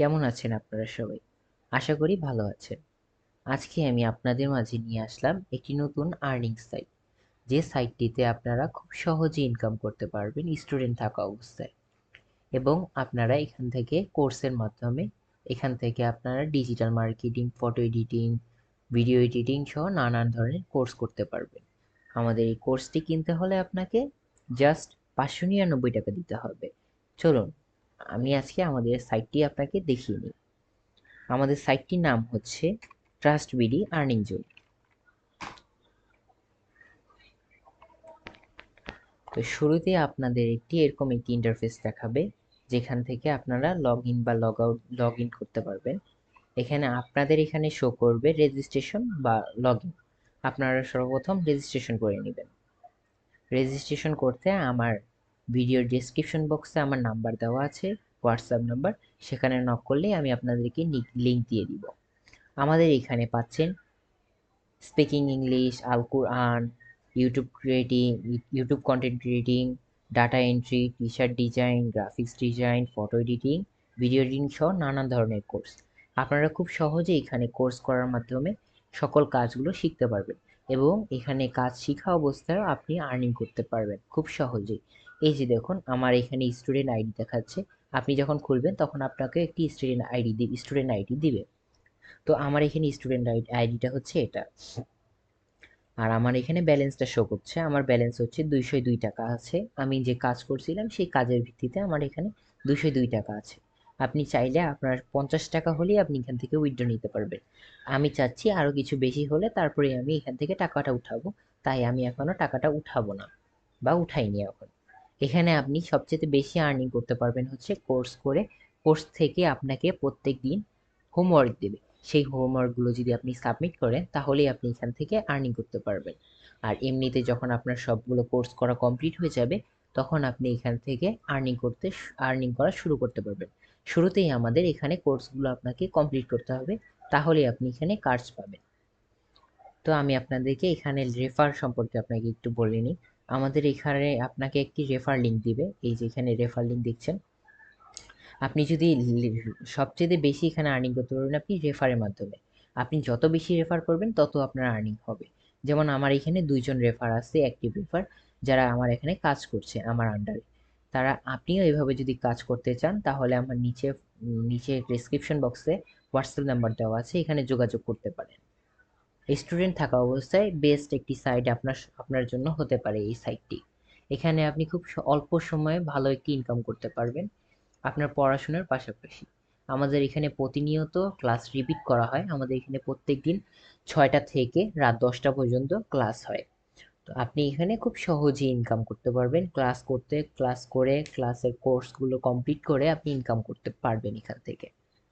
কেমন আছেন আপনারা সবাই? আশা করি ভালো আছেন। আজকে আমি আপনাদের মাঝে নিয়ে আসলাম একটি নতুন আর্নিং সাইট যে সাইটটিতে আপনারা খুব সহজে ইনকাম করতে পারবেন স্টুডেন্ট থাকা অবস্থায়। এবং আপনারা এখান থেকে কোর্সের মাধ্যমে এখান থেকে আপনারা digital marketing photo editing video editing সহ নানান ধরনের কোর্স করতে পারবেন। আমাদের এই কোর্সটি কিনতে হলে আপনাকে জাস্ট পাঁচশো নিরানব্বই টাকা দিতে হবে। চলুন আমি আজকে আমাদের সাইটটি আপনাকে দেখিয়ে নিই আমাদের সাইটটির নাম হচ্ছে ট্রাস্ট বিডি আর্নিং জোন তো শুরুতে আপনাদের একটি এরকম একটি ইন্টারফেস দেখাবে, যেখান থেকে আপনারা লগ ইন বা লগ আউট লগ ইন করতে পারবেন। এখানে আপনাদের এখানে শো করবে রেজিস্ট্রেশন বা লগ ইন আপনারা সর্বপ্রথম রেজিস্ট্রেশন করে নেবেন। রেজিস্ট্রেশন করতে আমার ভিডিওর ডিসক্রিপশন বক্সে আমার নাম্বার দেওয়া আছে হোয়াটসঅ্যাপ নাম্বার সেখানে নক করলেই আমি আপনাদেরকে লিঙ্ক দিয়ে দিব। আমাদের এখানে পাচ্ছেন speaking English Al Quran YouTube creating YouTube content creating data entry T shirt design graphics design photo editing video editing সহ নানান ধরনের কোর্স আপনারা খুব সহজে এখানে কোর্স করার মাধ্যমে সকল কাজগুলো শিখতে পারবেন। এবং এখানে কাজ শিখা অবস্থায় আপনি আর্নিং করতে পারবেন খুব সহজেই। এই যে দেখুন, আমার এখানে স্টুডেন্ট আইডি দেখাচ্ছে। আপনি যখন খুলবেন, তখন আপনাকে একটি স্টুডেন্ট আইডি দি স্টুডেন্ট আইডি দিবে। তো আমার এখানে স্টুডেন্ট আইডিটা হচ্ছে এটা। আর আমার এখানে ব্যালেন্সটা শো করছে। আমার ব্যালেন্স হচ্ছে দুইশো দুই টাকা আছে। আমি যে কাজ করছিলাম, সেই কাজের ভিত্তিতে আমার এখানে দুইশো দুই টাকা আছে। আপনি চাইলে আপনার পঞ্চাশ টাকা হলেই আপনি এখান থেকে উইথড্র নিতে পারবেন। আমি চাচ্ছি আরও কিছু বেশি হলে তারপরে আমি এখান থেকে টাকাটা উঠাবো। তাই আমি এখনও টাকাটা উঠাবো না বা উঠাইনি এখন। এখানে আপনি সবচেয়ে বেশি আর্নিং করতে পারবেন হচ্ছে কোর্স করে। কোর্স থেকে আপনাকে প্রত্যেক দিন হোমওয়ার্ক দেবে। সেই হোমওয়ার্কগুলো যদি আপনি সাবমিট করেন, তাহলেই আপনি এখান থেকে আর্নিং করতে পারবেন। আর এমনিতে যখন আপনার সবগুলো কোর্স করা কমপ্লিট হয়ে যাবে, তখন আপনি এখান থেকে আর্নিং করতে আর্নিং করা শুরু করতে পারবেন। শুরুতেই আমাদের এখানে কোর্সগুলো আপনাকে কমপ্লিট করতে হবে তাহলে আপনি এখানে কার্ডস পাবেন। তো আমি আপনাদেরকে এখানে রেফার সম্পর্কে আপনাকে একটু বলে নিই। আমাদের এখানে আপনাকে একটি রেফার লিঙ্ক দিবে, এই যে এখানে রেফার লিঙ্ক দেখছেন। আপনি যদি সবচেয়ে বেশি এখানে আর্নিং করতে পারবেন আপনি রেফারের মাধ্যমে। আপনি যত বেশি রেফার করবেন, তত আপনার আর্নিং হবে। যেমন আমার এখানে দুইজন রেফার আছে অ্যাক্টিভ রেফার যারা আমার এখানে কাজ করছে, আমার আন্ডারে তারা, আপনিও এভাবে যদি কাজ করতে চান, তাহলে আমার নিচে নিচে ডিসক্রিপশন বক্সে হোয়াটসঅ্যাপ নাম্বার দেওয়া আছে, এখানে যোগাযোগ করতে পারেন। স্টুডেন্ট থাকা অবস্থায় বেস্ট একটি সাইট আপনার আপনার জন্য হতে পারে এই সাইটটি এখানে আপনি খুব অল্প সময়ে ভালো একটি ইনকাম করতে পারবেন আপনার পড়াশোনার পাশাপাশি। আমাদের এখানে প্রতিনিয়ত ক্লাস রিপিট করা হয়। আমাদের এখানে প্রত্যেক দিন ছয়টা থেকে রাত দশটা পর্যন্ত ক্লাস হয়। তো আপনি এখানে খুব সহজেই ইনকাম করতে পারবেন। ক্লাস করতে ক্লাস করে ক্লাসের কোর্সগুলো কমপ্লিট করে আপনি ইনকাম করতে পারবেন এখান থেকে।